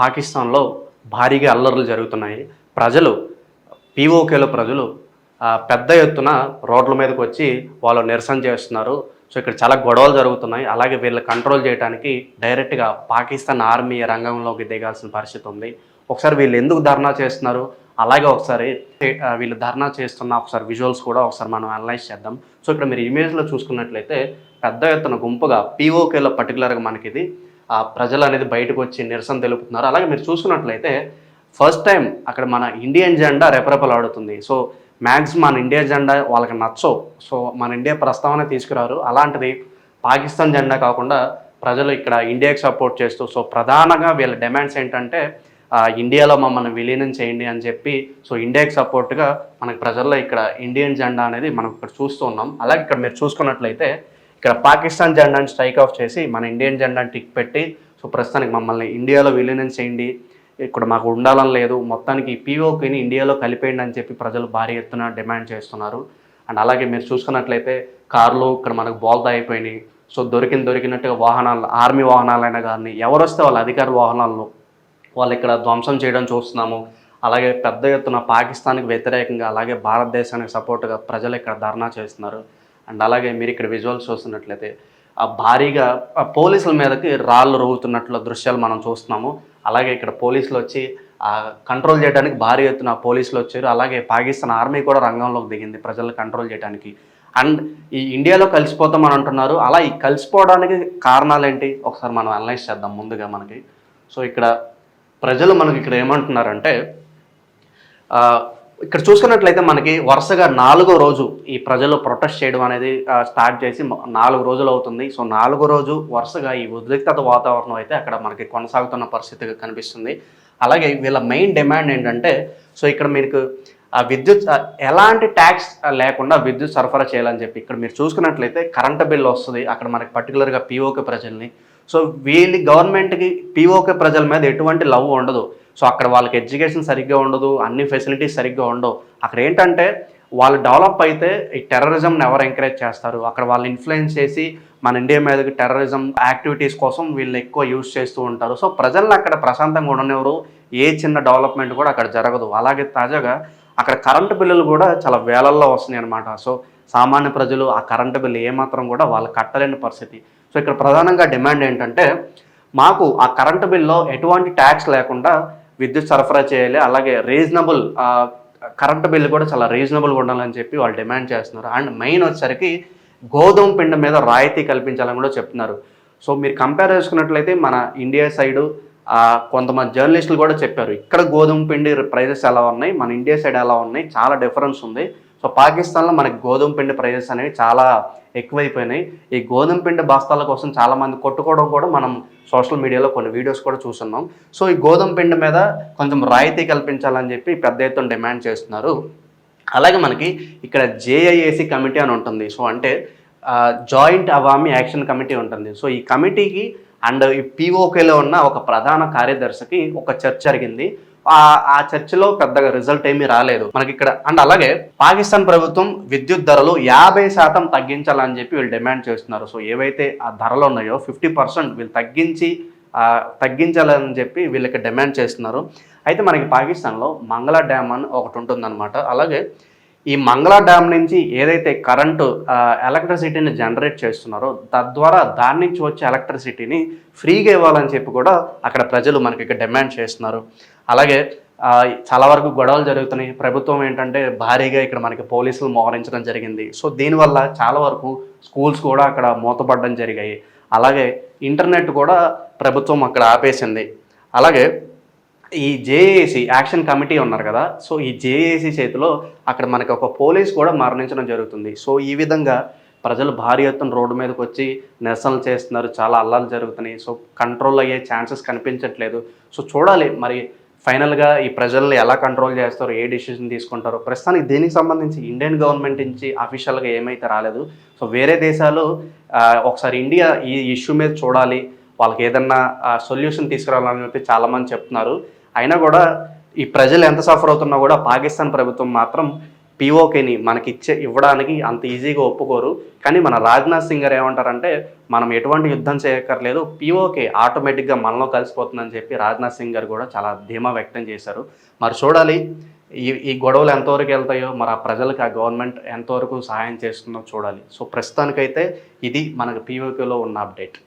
పాకిస్తాన్లో భారీగా అల్లర్లు జరుగుతున్నాయి. ప్రజలు పీఓకేలో ప్రజలు పెద్ద ఎత్తున రోడ్ల మీదకి వచ్చి వాళ్ళు నిరసన చేస్తున్నారు. సో ఇక్కడ చాలా గొడవలు జరుగుతున్నాయి. అలాగే వీళ్ళు కంట్రోల్ చేయడానికి డైరెక్ట్గా పాకిస్తాన్ ఆర్మీ రంగంలోకి దిగాల్సిన పరిస్థితి ఉంది. ఒకసారి వీళ్ళు ఎందుకు ధర్నా చేస్తున్నారు? అలాగే ఒకసారి వీళ్ళు ధర్నా చేస్తున్న ఒకసారి విజువల్స్ కూడా ఒకసారి మనం అనలైజ్ చేద్దాం. సో ఇక్కడ మీరు ఇమేజ్లో చూసుకున్నట్లయితే పెద్ద ఎత్తున గుంపుగా పీఓకేలో పర్టికులర్గా మనకి ఇది ఆ ప్రజలు అనేది బయటకు వచ్చి నిరసన తెలుపుతున్నారు. అలాగే మీరు చూసుకున్నట్లయితే ఫస్ట్ టైం అక్కడ మన ఇండియన్ జెండా రెపరెపలాడుతుంది. సో మ్యాక్స్ మన ఇండియా జెండా వాళ్ళకి నచ్చవు. సో మన ఇండియా ప్రస్తావన తీసుకురారు. అలాంటిది పాకిస్తాన్ జెండా కాకుండా ప్రజలు ఇక్కడ ఇండియాకి సపోర్ట్ చేస్తూ సో ప్రధానంగా వీళ్ళ డిమాండ్స్ ఏంటంటే ఇండియాలో మమ్మల్ని విలీనం చేయండి అని చెప్పి సో ఇండియాకి సపోర్ట్గా మనకి ప్రజల్లో ఇక్కడ ఇండియన్ జెండా అనేది మనం ఇక్కడ చూస్తూ ఉన్నాం. అలాగే ఇక్కడ మీరు చూసుకున్నట్లయితే ఇక్కడ పాకిస్తాన్ జెండాని స్ట్రైక్ ఆఫ్ చేసి మన ఇండియన్ జెండాని టిక్ పెట్టి సో ప్రస్తుతానికి మమ్మల్ని ఇండియాలో విలీనం చేయండి. ఇక్కడ మాకు ఉండాలని లేదు. మొత్తానికి పీఓకేని ఇండియాలో కలిపేయండి అని చెప్పి ప్రజలు భారీ ఎత్తున డిమాండ్ చేస్తున్నారు. అండ్ అలాగే మీరు చూసుకున్నట్లయితే కార్లు ఇక్కడ మనకు బోల్తా అయిపోయినాయి. సో దొరికిన దొరికినట్టుగా వాహనాలు ఆర్మీ వాహనాలైనా కానీ ఎవరు వస్తే వాళ్ళ అధికార వాహనాలను వాళ్ళు ఇక్కడ ధ్వంసం చేయడం చూస్తున్నాము. అలాగే పెద్ద ఎత్తున పాకిస్తాన్కి వ్యతిరేకంగా అలాగే భారతదేశానికి సపోర్ట్గా ప్రజలు ఇక్కడ ధర్నా చేస్తున్నారు. అండ్ అలాగే మీరు ఇక్కడ విజువల్స్ చూస్తున్నట్లయితే ఆ భారీగా పోలీసుల మీదకి రాళ్ళు రుగుతున్నట్లు దృశ్యాలు మనం చూస్తున్నాము. అలాగే ఇక్కడ పోలీసులు వచ్చి ఆ కంట్రోల్ చేయడానికి భారీ ఎత్తున పోలీసులు వచ్చారు. అలాగే పాకిస్తాన్ ఆర్మీ కూడా రంగంలోకి దిగింది ప్రజలను కంట్రోల్ చేయడానికి. అండ్ ఈ ఇండియాలో కలిసిపోతామని అంటున్నారు. అలా ఈ కలిసిపోవడానికి కారణాలు ఏంటి ఒకసారి మనం అనలైజ్ చేద్దాం ముందుగా మనకి. సో ఇక్కడ ప్రజలు మనకి ఇక్కడ ఏమంటున్నారంటే ఇక్కడ చూసుకున్నట్లయితే మనకి వరుసగా నాలుగో రోజు ఈ ప్రజలు ప్రొటెస్ట్ చేయడం అనేది స్టార్ట్ చేసి నాలుగు రోజులు అవుతుంది. సో నాలుగో రోజు వరుసగా ఈ ఉద్రిక్తత వాతావరణం అయితే అక్కడ మనకి కొనసాగుతున్న పరిస్థితి కనిపిస్తుంది. అలాగే వీళ్ళ మెయిన్ డిమాండ్ ఏంటంటే సో ఇక్కడ మీకు ఆ విద్యుత్ ఎలాంటి ట్యాక్స్ లేకుండా విద్యుత్ సరఫరా చేయాలని చెప్పి ఇక్కడ మీరు చూసుకున్నట్లయితే కరెంటు బిల్ వస్తుంది. అక్కడ మనకి పర్టికులర్గా పీఓకే ప్రజల్ని. సో వీళ్ళ గవర్నమెంట్కి పీఓకే ప్రజల మీద ఎటువంటి లవ్ ఉండదు. సో అక్కడ వాళ్ళకి ఎడ్యుకేషన్ సరిగ్గా ఉండదు అన్ని ఫెసిలిటీస్ సరిగ్గా ఉండవు. అక్కడ ఏంటంటే వాళ్ళు డెవలప్ అయితే ఈ టెర్రరిజంని ఎవరు ఎంకరేజ్ చేస్తారు? అక్కడ వాళ్ళు ఇన్ఫ్లుయెన్స్ చేసి మన ఇండియా మీదకి టెర్రరిజం యాక్టివిటీస్ కోసం వీళ్ళు ఎక్కువ యూజ్ చేస్తూ ఉంటారు. సో ప్రజలను అక్కడ ప్రశాంతంగా ఉండనివ్వరు ఏ చిన్న డెవలప్మెంట్ కూడా అక్కడ జరగదు. అలాగే తాజాగా అక్కడ కరెంటు బిల్లులు కూడా చాలా వేలల్లో వస్తున్నాయి అనమాట సో సామాన్య ప్రజలు ఆ కరెంటు బిల్లు ఏమాత్రం కూడా వాళ్ళు కట్టలేని పరిస్థితి. సో ఇక్కడ ప్రధానంగా డిమాండ్ ఏంటంటే మాకు ఆ కరెంటు బిల్లో ఎటువంటి ట్యాక్స్ లేకుండా విద్యుత్ సరఫరా చేయాలి. అలాగే రీజనబుల్ కరెంటు బిల్లు కూడా చాలా రీజనబుల్గా ఉండాలని చెప్పి వాళ్ళు డిమాండ్ చేస్తున్నారు. అండ్ మెయిన్ వచ్చేసరికి గోధుమ పిండి మీద రాయితీ కల్పించాలని కూడా చెప్తున్నారు. సో మీరు కంపేర్ చేసుకున్నట్లయితే మన ఇండియా సైడు కొంతమంది జర్నలిస్టులు కూడా చెప్పారు. ఇక్కడ గోధుమ పిండి ప్రైజెస్ ఎలా ఉన్నాయి? మన ఇండియా సైడ్ ఎలా ఉన్నాయి? చాలా డిఫరెన్స్ ఉంది. సో పాకిస్తాన్లో మనకి గోధుమ పిండి ప్రైజెస్ అనేవి చాలా ఎక్కువైపోయినాయి. ఈ గోధుమ పిండి బస్తాల కోసం చాలామంది కొట్టుకోవడం కూడా మనం సోషల్ మీడియాలో కొన్ని వీడియోస్ కూడా చూస్తున్నాం. సో ఈ గోధుమ పిండి మీద కొంచెం రాయితీ కల్పించాలని చెప్పి పెద్ద ఎత్తున డిమాండ్ చేస్తున్నారు. అలాగే మనకి ఇక్కడ జేఐఏసీ కమిటీ అని ఉంటుంది. సో అంటే జాయింట్ అవామీ యాక్షన్ కమిటీ ఉంటుంది. సో ఈ కమిటీకి అండ్ ఈ పీఓకేలో ఉన్న ఒక ప్రధాన కార్యదర్శికి ఒక చర్చ జరిగింది. ఆ ఆ చర్చలో పెద్దగా రిజల్ట్ ఏమీ రాలేదు. మనకి ఇక్కడ అండ్ అలాగే పాకిస్తాన్ ప్రభుత్వం విద్యుత్ ధరలు యాభై శాతం తగ్గించాలని చెప్పి వీళ్ళు డిమాండ్ చేస్తున్నారు. సో ఏవైతే ఆ ధరలు ఉన్నాయో ఫిఫ్టీ పర్సెంట్ వీళ్ళు తగ్గించి తగ్గించాలని చెప్పి వీళ్ళకి డిమాండ్ చేస్తున్నారు. అయితే మనకి పాకిస్తాన్లో మంగళ డ్యామ్ అని ఒకటి ఉంటుందన్నమాట. అలాగే ఈ మంగళ డ్యామ్ నుంచి ఏదైతే కరెంటు ఎలక్ట్రిసిటీని జనరేట్ చేస్తున్నారో తద్వారా దాని నుంచి వచ్చే ఎలక్ట్రిసిటీని ఫ్రీగా ఇవ్వాలని చెప్పి కూడా అక్కడ ప్రజలు మనకి ఇక్కడ డిమాండ్ చేస్తున్నారు. అలాగే చాలా వరకు గొడవలు జరుగుతున్నాయి. ప్రభుత్వం ఏంటంటే భారీగా ఇక్కడ మనకి పోలీసులు మోహరించడం జరిగింది. సో దీనివల్ల చాలా వరకు స్కూల్స్ కూడా అక్కడ మూతపడడం జరిగాయి. అలాగే ఇంటర్నెట్ కూడా ప్రభుత్వం అక్కడ ఆపేసింది. అలాగే ఈ జేఏసీ యాక్షన్ కమిటీ ఉన్నారు కదా సో ఈ జేఏసీ చేతిలో అక్కడ మనకి ఒక పోలీస్ కూడా మరణించడం జరుగుతుంది. సో ఈ విధంగా ప్రజలు భారీ ఎత్తున రోడ్డు మీదకి వచ్చి నిరసనలు చేస్తున్నారు చాలా అల్లాలు జరుగుతున్నాయి. సో కంట్రోల్ అయ్యే ఛాన్సెస్ కనిపించట్లేదు. సో చూడాలి మరి ఫైనల్గా ఈ ప్రజల్ని ఎలా కంట్రోల్ చేస్తారో ఏ డిసిషన్ తీసుకుంటారో. ప్రస్తుతానికి దీనికి సంబంధించి ఇండియన్ గవర్నమెంట్ నుంచి అఫీషియల్గా ఏమైతే రాలేదు సో వేరే దేశాలు ఒకసారి ఇండియా ఈ ఇష్యూ మీద చూడాలి. వాళ్ళకి ఏదన్నా సొల్యూషన్ తీసుకురావాలని చెప్పి చాలామంది చెప్తున్నారు. అయినా కూడా ఈ ప్రజలు ఎంత సఫర్ అవుతున్నా కూడా పాకిస్తాన్ ప్రభుత్వం మాత్రం పీఓకేని మనకిచ్చే ఇవ్వడానికి అంత ఈజీగా ఒప్పుకోరు. కానీ మన రాజ్నాథ్ సింగ్ గారు ఏమంటారంటే మనం ఎటువంటి యుద్ధం చేయక్కర్లేదు పీఓకే ఆటోమేటిక్గా మనలో కలిసిపోతుందని చెప్పి రాజ్నాథ్ సింగ్ గారు కూడా చాలా ధీమా వ్యక్తం చేశారు. మరి చూడాలి ఈ ఈ గొడవలు ఎంతవరకు వెళ్తాయో మరి ఆ ప్రజలకు ఆ గవర్నమెంట్ ఎంతవరకు సహాయం చేస్తుందో చూడాలి. సో ప్రస్తుతానికైతే ఇది మనకు పీఓకేలో ఉన్న అప్డేట్.